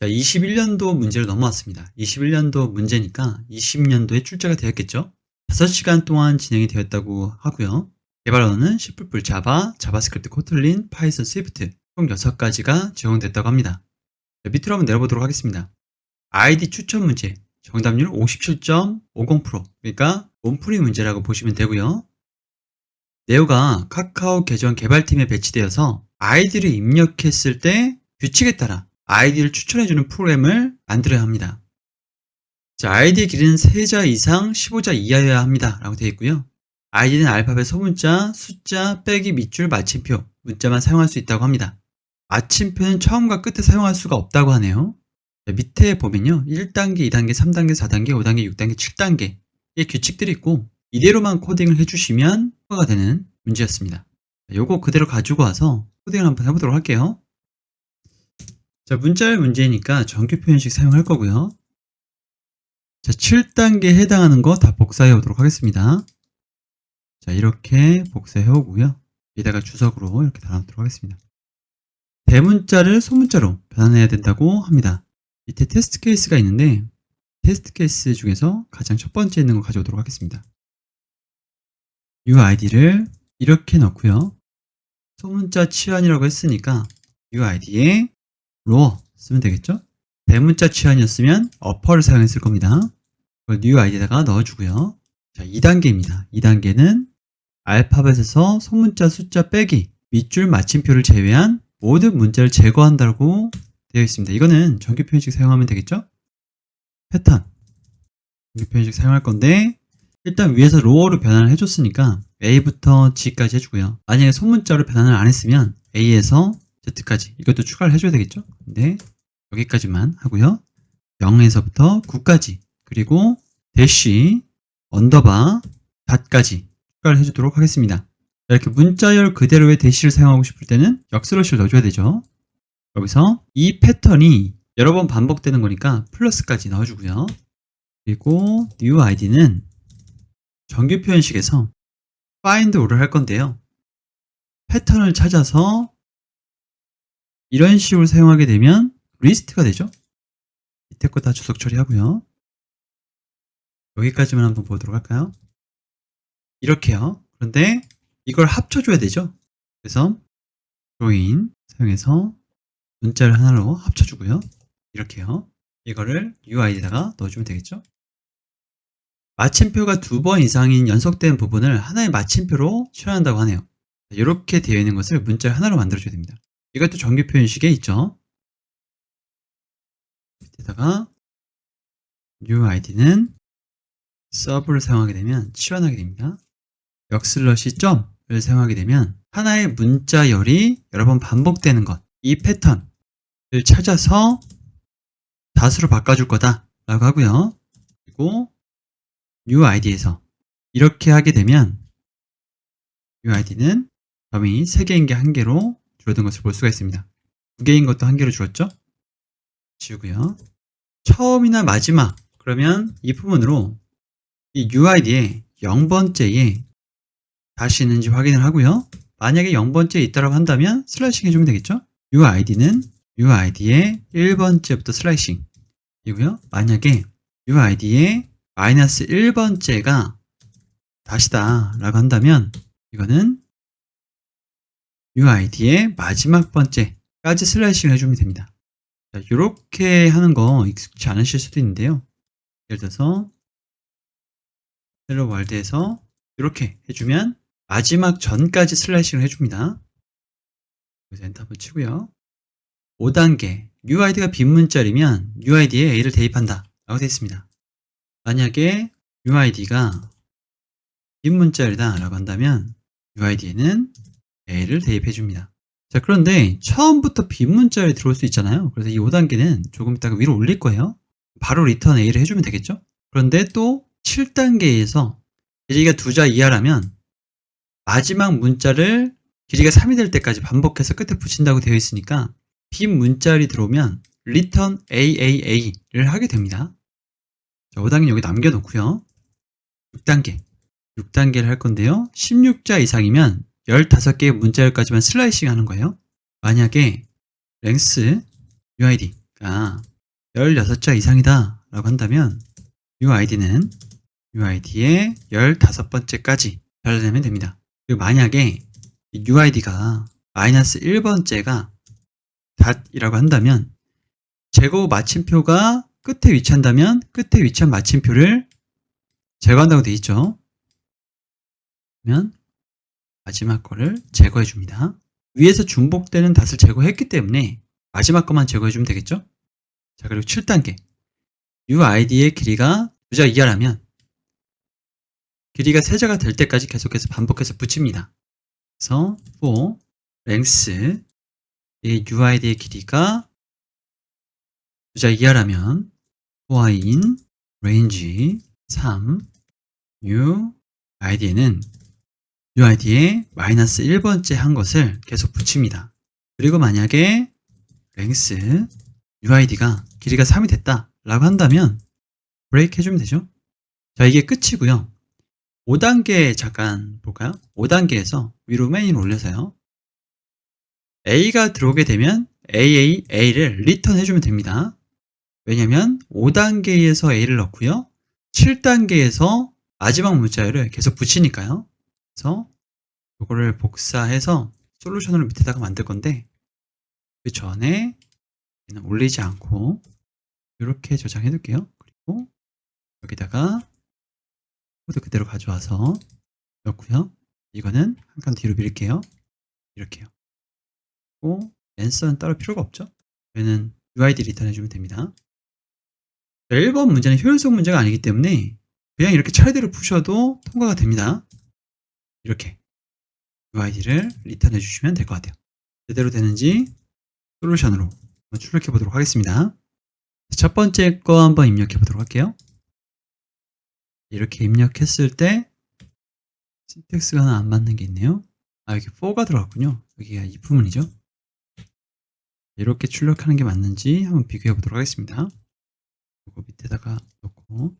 자, 21년도 문제로 넘어왔습니다. 21년도 문제니까 20년도에 출제가 되었겠죠? 5시간 동안 진행이 되었다고 하고요. 개발 언어는 C++, 자바, 자바스크립트, 코틀린, 파이썬, 스위프트 총 6가지가 제공됐다고 합니다. 자, 밑으로 한번 내려보도록 하겠습니다. 아이디 추천 문제, 정답률 57.50% 그러니까 몸풀이 문제라고 보시면 되고요. 네오가 카카오 계정 개발팀에 배치되어서 아이디를 입력했을 때 규칙에 따라 아이디를 추천해주는 프로그램을 만들어야 합니다. 자, 아이디의 길이는 3자 이상 15자 이하여야 합니다. 라고 되어 있고요. 아이디는 알파벳 소문자, 숫자, 빼기 밑줄, 마침표, 문자만 사용할 수 있다고 합니다. 마침표는 처음과 끝에 사용할 수가 없다고 하네요. 자, 밑에 보면요. 1단계, 2단계, 3단계, 4단계, 5단계, 6단계, 7단계의 규칙들이 있고 이대로만 코딩을 해주시면 통과가 되는 문제였습니다. 자, 요거 그대로 가지고 와서 코딩을 한번 해보도록 할게요. 자, 문자열 문제니까 정규 표현식 사용할 거고요. 자, 7단계에 해당하는 거 다 복사해 오도록 하겠습니다. 자, 이렇게 복사해 오고요. 여기다가 주석으로 이렇게 달아놓도록 하겠습니다. 대문자를 소문자로 변환해야 된다고 합니다. 밑에 테스트 케이스가 있는데 테스트 케이스 중에서 가장 첫 번째 있는 거 가져오도록 하겠습니다. UID를 이렇게 넣고요. 소문자 치환이라고 했으니까 UID에 로어 쓰면 되겠죠? 대문자 치환이었으면 어퍼를 사용했을 겁니다. 그걸 UID에다가 넣어주고요. 자, 2단계입니다. 2단계는 알파벳에서 소문자 숫자 빼기 밑줄 마침표를 제외한 모든 문자를 제거한다고 되어 있습니다. 이거는 정규 표현식 사용하면 되겠죠? 패턴 정규 표현식 사용할 건데 일단 위에서 로어로 변환을 해줬으니까 A부터 G까지 해주고요. 만약에 소문자로 변환을 안 했으면 A에서 Z까지 이것도 추가를 해줘야 되겠죠? 근데 여기까지만 하고요. 0에서부터 9까지 그리고 대쉬 언더바 닷까지 추가를 해주도록 하겠습니다. 이렇게 문자열 그대로의 대시를 사용하고 싶을 때는 역슬러시를 넣어줘야 되죠. 여기서 이 패턴이 여러 번 반복되는 거니까 플러스까지 넣어주고요. 그리고 new id는 정규 표현식에서 find all을 할 건데요. 패턴을 찾아서 이런 식으로 사용하게 되면 리스트가 되죠. 밑에 거 다 주석 처리하고요. 여기까지만 한번 보도록 할까요? 이렇게요. 그런데 이걸 합쳐줘야 되죠. 그래서 join 사용해서 문자를 하나로 합쳐주고요. 이렇게요. 이거를 UI에다가 넣어주면 되겠죠. 마침표가 두 번 이상인 연속된 부분을 하나의 마침표로 치환한다고 하네요. 이렇게 되어 있는 것을 문자를 하나로 만들어줘야 됩니다. 이것도 정규 표현식에 있죠. 밑에다가 UID는 서브를 사용하게 되면 치환하게 됩니다. 역슬러시 점을 사용하게 되면 하나의 문자열이 여러 번 반복되는 것, 이 패턴을 찾아서 다수로 바꿔줄 거다 라고 하고요. 그리고 UID에서 이렇게 하게 되면 UID는 범위 3개인 게 1개로 줄어든 것을 볼 수가 있습니다. 2개인 것도 1개로 줄었죠? 지우고요. 처음이나 마지막 그러면 이 부분으로 이 UID에 0번째에 다시 있는지 확인을 하고요. 만약에 0번째에 있다고 한다면 슬라이싱 해주면 되겠죠? UID는 UID의 1번째부터 슬라이싱 이고요. 만약에 UID의 마이너스 1번째가 다시다 라고 한다면 이거는 UID의 마지막 번째까지 슬라이싱 해주면 됩니다. 자, 이렇게 하는 거 익숙치 않으실 수도 있는데요. 예를 들어서 헬로 월드에서 이렇게 해주면 마지막 전까지 슬라이싱을 해줍니다. 여기서 엔터 한번 치고요. 5단계 UID가 빈 문자리면 UID에 A를 대입한다 라고 되어 있습니다. 만약에 UID가 빈 문자리다 라고 한다면 UID에는 A를 대입해 줍니다. 자 그런데 처음부터 빈 문자리 들어올 수 있잖아요. 그래서 이 5단계는 조금 이따가 위로 올릴 거예요. 바로 리턴 A를 해주면 되겠죠? 그런데 또 7단계에서 길이가 두자 이하라면 마지막 문자를 길이가 3이 될 때까지 반복해서 끝에 붙인다고 되어 있으니까 빈 문자리 들어오면 return AAA를 하게 됩니다. 자, 5단계 여기 남겨놓고요. 6단계. 6단계를 할 건데요. 16자 이상이면 15개의 문자열까지만 슬라이싱 하는 거예요. 만약에 UID UID가 16자 이상이다 라고 한다면 UID는 UID의 15번째까지 달려내면 됩니다. 그리고 만약에 UID가 마이너스 1번째가 닷이라고 한다면 제거 마침표가 끝에 위치한다면 끝에 위치한 마침표를 제거한다고 되어 있죠. 그러면 마지막 거를 제거해 줍니다. 위에서 중복되는 닷을 제거했기 때문에 마지막 것만 제거해 주면 되겠죠? 자, 그리고 7단계. UID의 길이가 두자 이하라면 길이가 세자가 될 때까지 계속해서 반복해서 붙입니다. 그래서 for length 의 UID의 길이가 두자 이하라면 for in range 3 UID에 는 UID에 마이너스 1번째 한 것을 계속 붙입니다. 그리고 만약에 length UID가 길이가 3이 됐다 라고 한다면 브레이크 해주면 되죠. 자 이게 끝이고요. 5단계 잠깐 볼까요? 5단계에서 위로 메인으로 올려서요. A가 들어오게 되면 AA, A를 리턴 해주면 됩니다. 왜냐면 5단계에서 A를 넣고요. 7단계에서 마지막 문자열을 계속 붙이니까요. 그래서 이거를 복사해서 솔루션으로 밑에다가 만들 건데 그 전에 얘는 올리지 않고 이렇게 저장해 둘게요. 그리고 여기다가 코드 그대로 가져와서 넣고요. 이거는 한 칸 뒤로 밀게요. 이렇게요. 그리고 앤서는 따로 필요가 없죠. 얘는 UID 리턴 해주면 됩니다. 1번 문제는 효율성 문제가 아니기 때문에 그냥 이렇게 차례대로 푸셔도 통과가 됩니다. 이렇게 UID를 리턴해 주시면 될 것 같아요. 제대로 되는지 솔루션으로 한번 출력해 보도록 하겠습니다. 첫 번째 거 한번 입력해 보도록 할게요. 이렇게 입력했을 때 신텍스가 하나 안 맞는 게 있네요. 아 여기 for가 들어갔군요. 여기가 이 부분이죠. 이렇게 출력하는 게 맞는지 한번 비교해 보도록 하겠습니다. 이거 밑에다가 놓고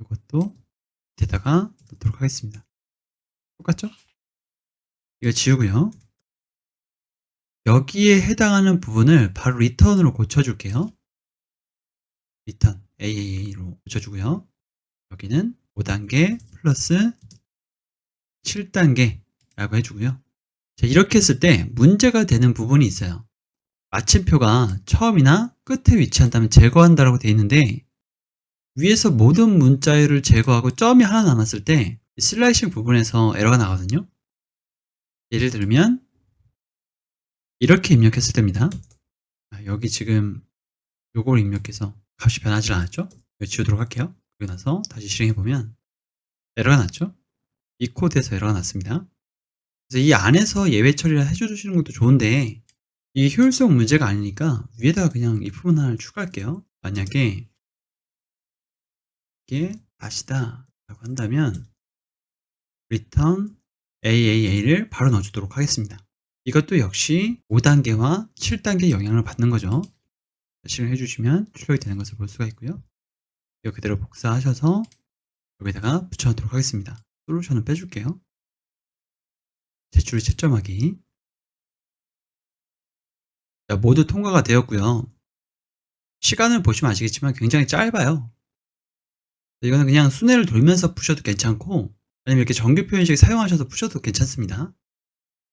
이것도 밑에다가 놓도록 하겠습니다. 똑같죠? 이거 지우고요. 여기에 해당하는 부분을 바로 리턴으로 고쳐줄게요. 리턴 AAA로 고쳐주고요. 여기는 5단계 플러스 7단계라고 해주고요. 자, 이렇게 했을 때 문제가 되는 부분이 있어요. 마침표가 처음이나 끝에 위치한다면 제거한다라고 되어 있는데 위에서 모든 문자열을 제거하고 점이 하나 남았을 때 슬라이싱 부분에서 에러가 나거든요. 예를 들면 이렇게 입력했을 때입니다. 자, 여기 지금 요걸 입력해서 값이 변하지 않았죠? 이거 지우도록 할게요. 그리고 나서 다시 실행해보면 에러가 났죠? 이 코드에서 에러가 났습니다. 그래서 이 안에서 예외 처리를 해주시는 것도 좋은데 이 효율성 문제가 아니니까 위에다가 그냥 이 부분 하나를 추가할게요. 만약에 이게 다시다 라고 한다면 return AAA를 바로 넣어주도록 하겠습니다. 이것도 역시 5단계와 7단계 영향을 받는 거죠. 실행해 주시면 출력이 되는 것을 볼 수가 있고요. 이거 그대로 복사하셔서 여기다가 붙여놓도록 하겠습니다. 솔루션을 빼줄게요. 제출 채점하기. 자, 모두 통과가 되었고요. 시간을 보시면 아시겠지만 굉장히 짧아요. 이거는 그냥 순회를 돌면서 푸셔도 괜찮고 아니면 이렇게 정규 표현식 사용하셔서 푸셔도 괜찮습니다.